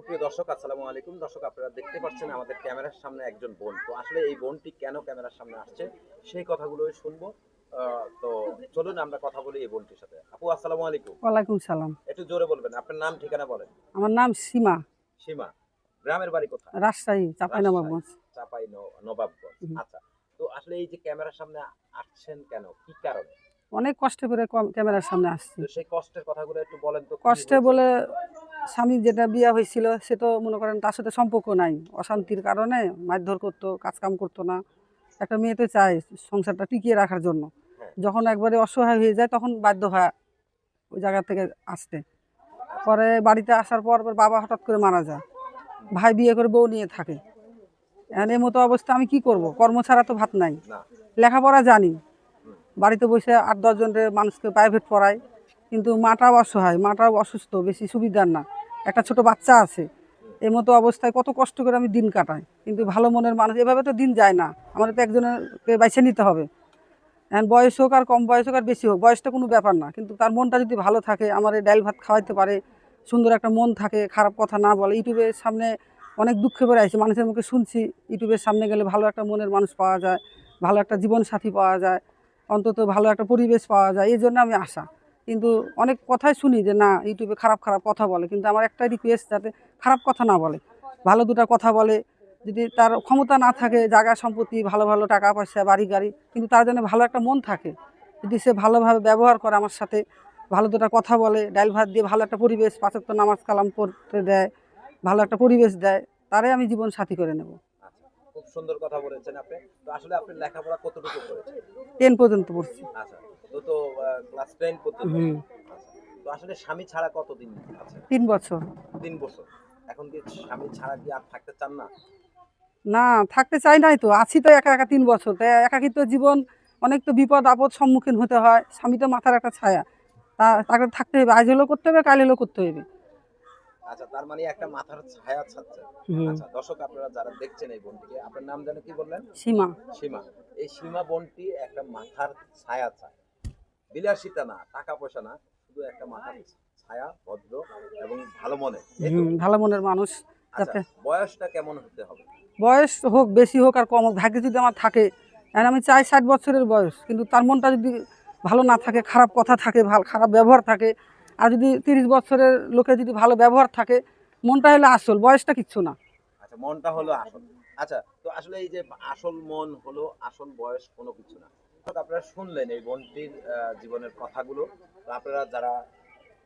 সুপ্রিয় দর্শক আসসালামু আলাইকুম। দর্শক আপনারা দেখতে পাচ্ছেন আমাদের ক্যামেরার সামনে একজন বোন। তো আসলে এই বোনটি কেন ক্যামেরার সামনে আসছে সেই কথাগুলোই শুনব। তো চলুন আমরা কথা বলি এই বোনটির সাথে। আপু আসসালামু আলাইকুম। ওয়ালাইকুম সালাম। একটু জোরে বলবেন আপনার নাম ঠিকানা বলেন। আমার নাম সীমা। সীমা গ্রামের বাড়ি কোথায়? রাজশাহী চাপাই ন- নবাবগঞ্জ। আচ্ছা তো আসলে এই যে ক্যামেরার সামনে আসছেন কেন কি কারণে? অনেক কষ্ট করে ক্যামেরার সামনে আসছি। সেই কষ্টের কথাগুলো একটু বলেন তো কষ্টে বলে স্বামী যেটা বিয়ে হয়েছিল সে তো মনে করেন তার সাথে সম্পর্ক নাই। অশান্তির কারণে মারধর করতো কাজকাম করতো না। একটা মেয়ে তো চায় সংসারটা টিকিয়ে রাখার জন্য। যখন একবারে অসহায় হয়ে যায় তখন বাধ্য হয় ওই জায়গা থেকে আসতে। পরে বাড়িতে আসার পর বাবা হঠাৎ করে মারা যায়। ভাই বিয়ে করে বউ নিয়ে থাকে। এখন মতো অবস্থা আমি কি করব? কর্ম ছাড়া তো ভাত নাই। লেখাপড়া জানি। বাড়িতে বসে আট দশজনের মানুষকে প্রাইভেট পড়াই কিন্তু মাটাও অসহায়, মাটাও অসুস্থ, বেশি সুবিধার না। একটা ছোট বাচ্চা আছে এই মতো অবস্থায় কত কষ্ট করে আমি দিন কাটাই। কিন্তু ভালো মনের মানুষ, এভাবে তো দিন যায় না। আমাদের তো একজনকে বাইছে নিতে হবে। এখন বয়স হোক আর কম বয়স হোক আর বেশি হোক, বয়সটা কোনো ব্যাপার না। কিন্তু তার মনটা যদি ভালো থাকে, আমার এই ডাইল ভাত খাওয়াইতে পারে, সুন্দর একটা মন থাকে, খারাপ কথা না বলে ইউটিউবের সামনে অনেক দুঃখে পড়ে আছে মানুষের মুখে শুনছি, ইউটিউবের সামনে গেলে ভালো একটা মনের মানুষ পাওয়া যায়, ভালো একটা জীবনসাথী পাওয়া যায়, অন্তত ভালো একটা পরিবেশ পাওয়া যায়, এই জন্য আমি আশা। কিন্তু অনেক কথাই শুনি যে না ইউটিউবে খারাপ খারাপ কথা বলে। কিন্তু আমার একটাই রিকোয়েস্ট যাতে খারাপ কথা না বলে। ভালো দুটা কথা বলে। যদি তার ক্ষমতা না থাকে জায়গা সম্পত্তি ভালো ভালো টাকা পয়সা বাড়ি গাড়ি কিন্তু তার জন্য ভালো একটা মন থাকে। যদি সে ভালোভাবে ব্যবহার করে আমার সাথে ভালো দুটা কথা বলে ডাইল ভাত দিয়ে ভালো একটা পরিবেশ পাঁচক নামাজ কালাম করতে দেয় ভালো একটা পরিবেশ দেয় তারে আমি জীবন সাথী করে নেব। আচ্ছা খুব সুন্দর কথা বলেছেন আপনি। তো আসলে আপনি লেখাপড়া কতটুকু করেছেন? টেন পর্যন্ত পড়ছি। আচ্ছা। তো ক্লাস টেন পর্যন্ত। আচ্ছা। তো আসলে স্বামী ছাড়া কতদিন আছে? তিন বছর। তিন বছর। এখন কি স্বামী ছাড়া কি আর থাকতে চান না? না থাকতে চাই নাই তো। আছি তো একা একা তিন বছর। তাই একাকিত্ব জীবন অনেক তো বিপদ আপদ সম্মুখীন হতে হয়। স্বামী তো মাথার একটা ছায়া। তা তাকে থাকতে হবে। আজ হলেও করতে হবে কাল হলেও করতে হবে। আচ্ছা তার মানে একটা মাথার ছায়া ছাড়ছে। আচ্ছা দর্শক আপনারা যারা দেখছেন এই বোনটিকে আপনার নাম যেন কি বললেন? সীমা। সীমা। এই সীমা বোনটি একটা মাথার ছায়া চায়। বিলাসিতা না টাকা পয়সা না শুধু একটা মাথার ছায়া ভদ্র এবং ভালো মনে? হুম, ভালো মনের মানুষ আচ্ছা বয়সটা কেমন হতে হবে? বয়স হোক বেশি হোক আর কম হোক ভাগ্যে যদি আমার থাকে এখন আমি চাই ষাট বছরের বয়স কিন্তু তার মনটা যদি ভালো না থাকে খারাপ কথা থাকে ভালো খারাপ ব্যবহার থাকে আর যদি তিরিশ বছরের লোকে যদি ভালো ব্যবহার থাকে মনটা হলে আসল বয়সটা কিচ্ছু না। আচ্ছা মনটা হলো আসল। আচ্ছা তো আসলে এই যে আসল মন হলো আসল বয়স কোনো কিছু না। আপনারা শুনলেন এই বোনটির জীবনের কথাগুলো। আপনারা যারা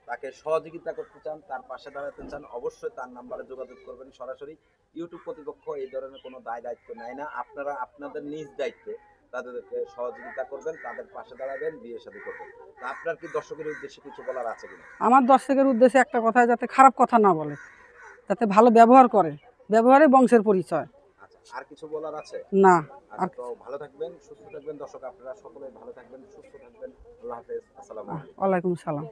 তাকে সহযোগিতা করতে চান, তার পাশে দাঁড়াতে চান, অবশ্যই তার নাম্বারে যোগাযোগ করবেন। সরাসরি ইউটিউব কর্তৃপক্ষ এই ধরনের কোনো দায় দায়িত্ব নেয় না। আপনারা আপনাদের নিজ দায়িত্বে তাদেরকে সহযোগিতা করবেন, তাদের পাশে দাঁড়াবেন, বিয়ে শাদী করবেন। আপনার কি দর্শকের উদ্দেশ্যে কিছু বলার আছে কিনা? আমার দর্শকের উদ্দেশ্যে একটা কথা যাতে খারাপ কথা না বলে, যাতে ভালো ব্যবহার করে ব্যবহারে বংশের পরিচয়। আর কিছু বলার আছে? না আচ্ছা তো ভালো থাকবেন সুস্থ থাকবেন। দর্শক আপনারা সকলে ভালো থাকবেন সুস্থ থাকবেন। আল্লাহ হাফেজ। আসসালামু আলাইকুম। ওয়ালাইকুম সালাম।